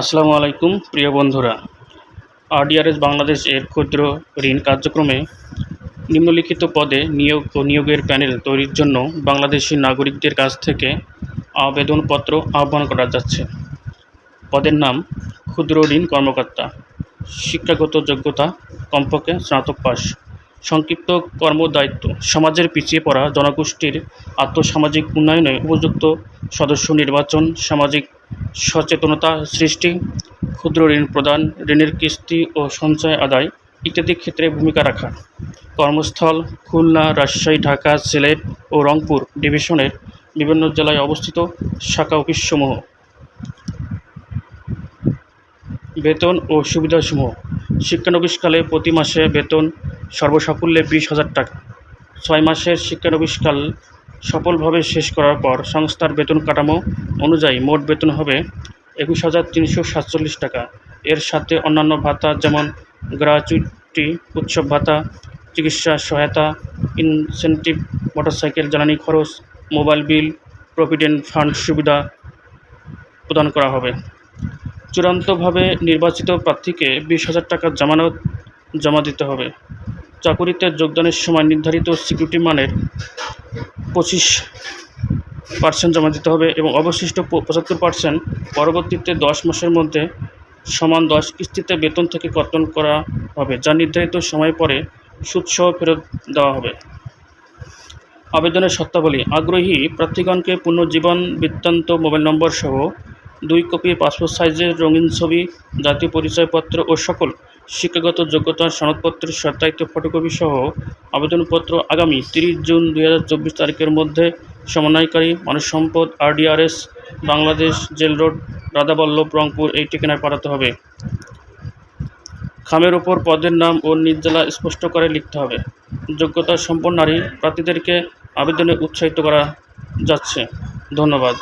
আসসালামু আলাইকুম, প্রিয় বন্ধুরা। আরডিআরএস বাংলাদেশ এর ক্ষুদ্র ঋণ কার্যক্রমে নিম্নলিখিত পদে নিয়োগ ও নিয়োগের প্যানেল তৈরির জন্য বাংলাদেশি নাগরিকদের কাছ থেকে আবেদনপত্র আহ্বান করা যাচ্ছে। পদের নাম ক্ষুদ্র ঋণ কর্মকর্তা, শিক্ষাগত যোগ্যতা কমপক্ষে স্নাতক পাস সংক্ষিপ্ত কর্মদায়িত্ব, সমাজের পিছিয়ে পড়া জনগোষ্ঠীর আর্থসামাজিক উন্নয়নে উপযুক্ত সদস্য নির্বাচন, সামাজিক সচেতনতা সৃষ্টি, ক্ষুদ্র ঋণ প্রদান, ঋণের কিস্তি ও সঞ্চয় আদায় ইত্যাদি ক্ষেত্রে ভূমিকা রাখা। কর্মস্থল, খুলনা, রাজশাহী, ঢাকা, সিলেট ও রংপুর ডিভিশনের বিভিন্ন জেলায় অবস্থিত শাখা অফিসসমূহ। বেতন ও সুবিধাসমূহ। শিক্ষানবিশকালে প্রতি মাসে বেতন সর্বসাকুল্যে বিশ হাজার টাকা। ছয় মাসের শিক্ষানবিশকাল সফলভাবে শেষ করার পর সংস্থার বেতন কাঠামো অনুযায়ী মোট বেতন হবে একুশ হাজার তিনশো সাতচল্লিশ টাকা। এর সাথে অন্যান্য ভাতা যেমন গ্র্যাচুইটি উৎসব ভাতা, চিকিৎসা সহায়তা, ইনসেন্টিভ, মোটরসাইকেল জ্বালানি খরচ, মোবাইল বিল, প্রভিডেন্ট ফান্ড সুবিধা প্রদান করা হবে। চূড়ান্তভাবে নির্বাচিত প্রার্থীকে বিশ হাজার টাকা জামানত জমা দিতে হবে। চাকুরিতে যোগদানের সময় নির্ধারিত সিকিউরিটি মানের পঁচিশ পার্সেন্ট জমা দিতে হবে এবং অবশিষ্ট পঁচাত্তর পার্সেন্ট পরবর্তীতে দশ মাসের মধ্যে সমান দশ কিস্তিতে বেতন থেকে কর্তন করা হবে, যা নির্ধারিত সময় পরে সুদসহ ফেরত দেওয়া হবে। আবেদনের শর্তাবলী, আগ্রহী প্রার্থীগণকে পুনর্জীবন বৃত্তান্ত মোবাইল নম্বর সহ দুই কপি পাসপোর্ট সাইজের রঙিন ছবি, জাতীয় পরিচয়পত্র ও সকল শিক্ষাগত যোগ্যতার সনদপত্রের সত্যায়িত ফটোকপি সহ আবেদনপত্র আগামী তিরিশ জুন দুই চব্বিশ তারিখের মধ্যে সমন্বয়কারী মানব সম্পদ, RDRS, Bangladesh jail road, Radhaballabh, Rangpur এই ঠিকানায় পাঠাতে হবে। খামের ওপর পদের নাম ও নিজ জেলা স্পষ্ট করে লিখতে হবে। যোগ্যতা সম্পন্ন নারী প্রার্থীদেরকে আবেদনে উৎসাহিত করা যাচ্ছে। ধন্যবাদ।